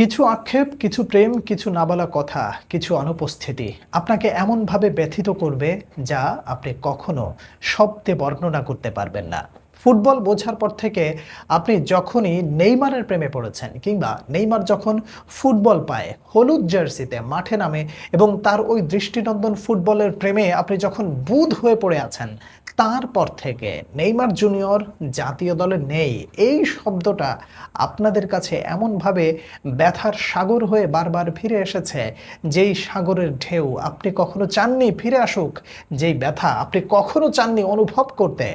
কিছু আক্ষেপ, কিছু প্রেম, কিছু না বলা কথা, কিছু অনুপস্থিতি আপনাকে এমনভাবে ব্যথিত করবে যা আপনি কখনো শব্দে বর্ণনা করতে পারবেন না। ফুটবল বোঝার পর থেকে আপনি যখনই নেইমারের প্রেমে পড়েছেন কিংবা নেইমার যখন ফুটবল পায়, হলুদ জার্সিতে, মাঠে নামে এবং তার ওই দৃষ্টিনন্দন ফুটবলের প্রেমে আপনি যখন বুধ হয়ে পড়ে আছেন তারপর থেকে নেইমার জুনিয়র জাতীয় দলে নেই। এই শব্দটা আপনাদের কাছে এমনভাবে ব্যথার সাগর হয়ে বারবার ফিরে এসেছে, যেই সাগরের ঢেউ আপনি কখনো চাননি ফিরে আসুক, যেই ব্যথা আপনি কখনো চাননি অনুভব করতে,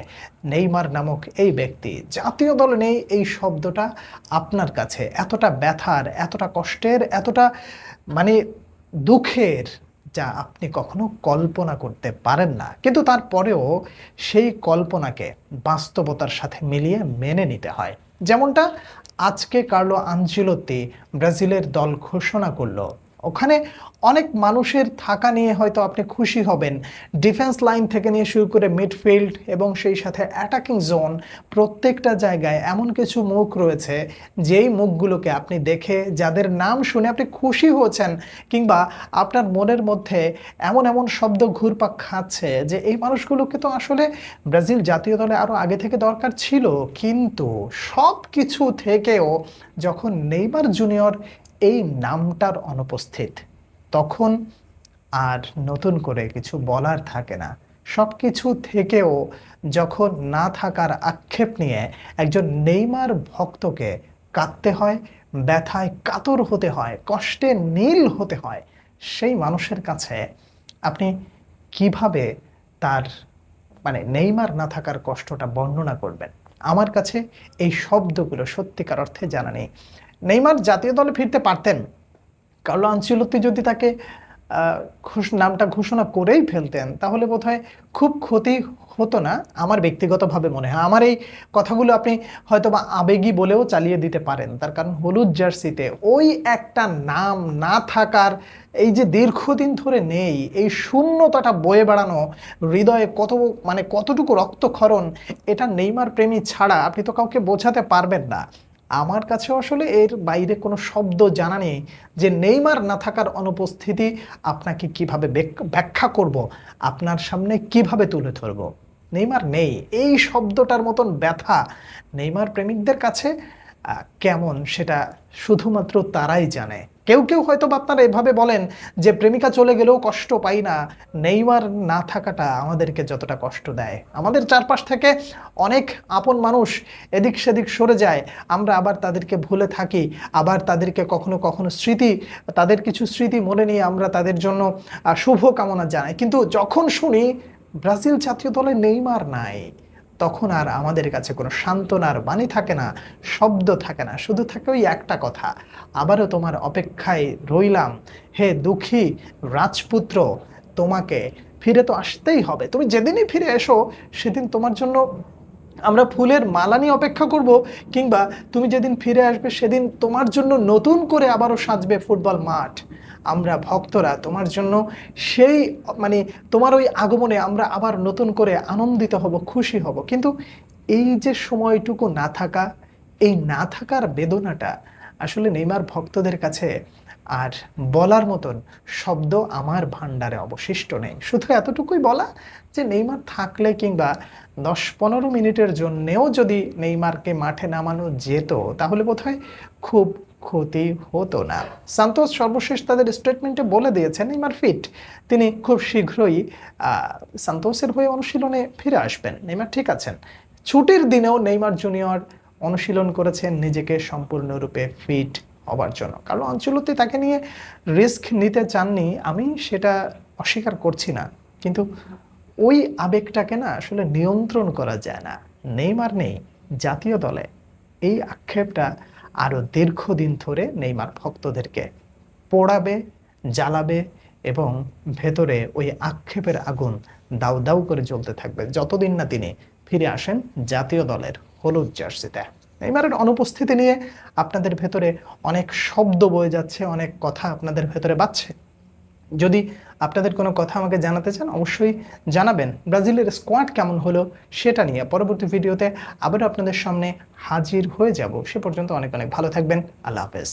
নেইমার নামক এই ব্যক্তি জাতীয় দলে নেই। এই শব্দটা আপনার কাছে এতটা ব্যথার, এতটা কষ্টের, এতটা মানে দুঃখের যা আপনি কখনো কল্পনা করতে পারেন না। কিন্তু তারপরেও সেই কল্পনাকে বাস্তবতার সাথে মিলিয়ে মেনে নিতে হয়। যেমনটা আজকে কার্লো আঞ্জিলোতে ব্রাজিলের দল ঘোষণা করল। ওখানে অনেক মানুষের থাকা নিয়ে হয়তো আপনি খুশি হবেন। ডিফেন্স লাইন থেকে নিয়ে শুরু করে মিডফিল্ড এবং সেই সাথে অ্যাটাকিং জোন প্রত্যেকটা জায়গায় এমন কিছু মুখ রয়েছে, যেই মুখগুলোকে আপনি দেখে, যাদের নাম শুনে আপনি খুশি হয়েছেন কিংবা আপনার মনের মধ্যে এমন এমন শব্দ ঘুরপাক খাচ্ছে যে এই মানুষগুলোকে তো আসলে ব্রাজিল জাতীয় দলে আরও আগে থেকে দরকার ছিল। কিন্তু সব কিছু থেকেও যখন নেইমার জুনিয়র এই নামটার অনুপস্থিত, তখন আর নতুন করে কিছু বলার থাকে না। সব কিছু থেকেও যখন না থাকার আক্ষেপ নিয়ে একজন নেইমার ভক্তকে কাঁদতে হয়, ব্যথায় কাতর হতে হয়, কষ্টে নীল হতে হয়, সেই মানুষের কাছে আপনি কীভাবে তার মানে নেইমার না থাকার কষ্টটা বর্ণনা করবেন? আমার কাছে এই শব্দগুলো সত্যিকার অর্থে জানা নেই। নেইমার জাতীয় দলে ফিরতে পারতেন। কার্লো আঞ্চলতি যদি তাকে নামটা ঘোষণা করেই ফেলতেন, তাহলে বোধহয় খুব ক্ষতি হতো না, আমার ব্যক্তিগতভাবে মনে হয়। আমার এই কথাগুলো আপনি হয়তো বা আবেগী বলেও চালিয়ে দিতে পারেন। তার কারণ হলুদ জার্সিতে ওই একটা নাম না থাকার, এই যে দীর্ঘদিন ধরে নেই, এই শূন্যতাটা বয়ে বেড়ানো, হৃদয়ে কত মানে কতটুকু রক্তক্ষরণ, এটা নেইমার প্রেমী ছাড়া আপনি তো কাউকে বোঝাতে পারবেন না। আমার কাছে আসলে এর বাইরে কোনো শব্দ জানা নেই যে নেইমার না থাকার অনুপস্থিতি আপনাকে কীভাবে ব্যাখ্যা করব, আপনার সামনে কীভাবে তুলে ধরব? নেইমার নেই। এই শব্দটার মতন ব্যথা নেইমার প্রেমিকদের কাছে কেমন সেটা শুধুমাত্র তারাই জানে। কেউ কেউ হয়তো আপনারা এভাবে বলেন যে, প্রেমিকা চলে গেলেও কষ্ট পাই না। নেইমার না থাকাটা আমাদেরকে যতটা কষ্ট দেয়। আমাদের চারপাশ থেকে অনেক আপন মানুষ এদিক সেদিক সরে যায়। আমরা আবার তাদেরকে ভুলে থাকি। আবার তাদেরকে কখনো কখনো স্মৃতি, তাদের কিছু স্মৃতি মনে নিয়ে আমরা তাদের জন্য শুভ কামনা জানাই। কিন্তু যখন শুনি, ব্রাজিল জাতীয় দলে নেইমার নাই। তখন আর আমাদের কাছে কোনো সান্ত্বনার বাণী থাকে না, শব্দ থাকে না, শুধু থাকে ওই একটা কথা। আবারও তোমার অপেক্ষায় রইলাম। হে দুঃখী রাজপুত্র, তোমাকে ফিরে তো আসতেই হবে। তুমি যেদিনই ফিরে এসো, সেদিন তোমার জন্য আমরা ফুলের মালা নিয়ে অপেক্ষা করব, কিংবা তুমি যেদিন ফিরে আসবে, সেদিন তোমার জন্য নতুন করে আবারও সাজবে ফুটবল মাঠ। আমরা ভক্তরা, তোমার জন্য সেই মানে তোমার ওই আগমনে আমরা আবার নতুন করে আনন্দিত হব, খুশি হব। কিন্তু এই যে সময়টুকু না থাকা, এই না থাকার বেদনাটা আসলে নেইমার ভক্তদের কাছে আর বলার মতন শব্দ আমার ভাণ্ডারে অবশিষ্ট নেই। শুধু এতটুকুই বলা যে নেইমার থাকলে কিংবা দশ পনেরো মিনিটের জন্যেও যদি নেইমারকে মাঠে নামানো যেত, তাহলে বোধহয় খুব ক্ষতি হতো না। সান্তোস সর্বশেষ তাদের স্টেটমেন্টে বলে দিয়েছেন নেইমার ফিট। তিনি খুব শীঘ্রই সান্তোসের হয়ে অনুশীলনে ফিরে আসবেন। নেইমার ঠিক আছেন। ছুটির দিনেও নেইমার জুনিয়র অনুশীলন করেছেন নিজেকে সম্পূর্ণরূপে ফিট হবার জন্য। কারণ অঞ্চলতে তাকে নিয়ে রিস্ক নিতে চাননি, আমি সেটা অস্বীকার করছি না। কিন্তু ওই আবেগটাকে না আসলে নিয়ন্ত্রণ করা যায় না। নেইমার নেই, জাতীয় দলে। এই আক্ষেপটা আরও দীর্ঘদিন ধরে নেইমার ভক্তদেরকে পোড়াবে, জ্বালাবে এবং ভেতরে ওই আক্ষেপের আগুন দাউ দাউ করে জ্বলতে থাকবে। যতদিন না তিনি ফিরে আসেন জাতীয় দলের হলুদ জার্সিতে। নেইমারের অনুপস্থিতি নিয়ে আপনাদের ভেতরে অনেক শব্দ বয়ে যাচ্ছে, অনেক কথা আপনাদের ভেতরে বাচ্ছে যদি আপনাদের কোনো কথা আমাকে জানাতে চান, অবশ্যই জানাবেন। ব্রাজিলের স্কোয়াড কেমন হলো সেটা নিয়ে পরবর্তী ভিডিওতে আবারও আপনাদের সামনে হাজির হয়ে যাব। সে পর্যন্ত অনেক অনেক ভালো থাকবেন। আল্লাহ হাফেজ।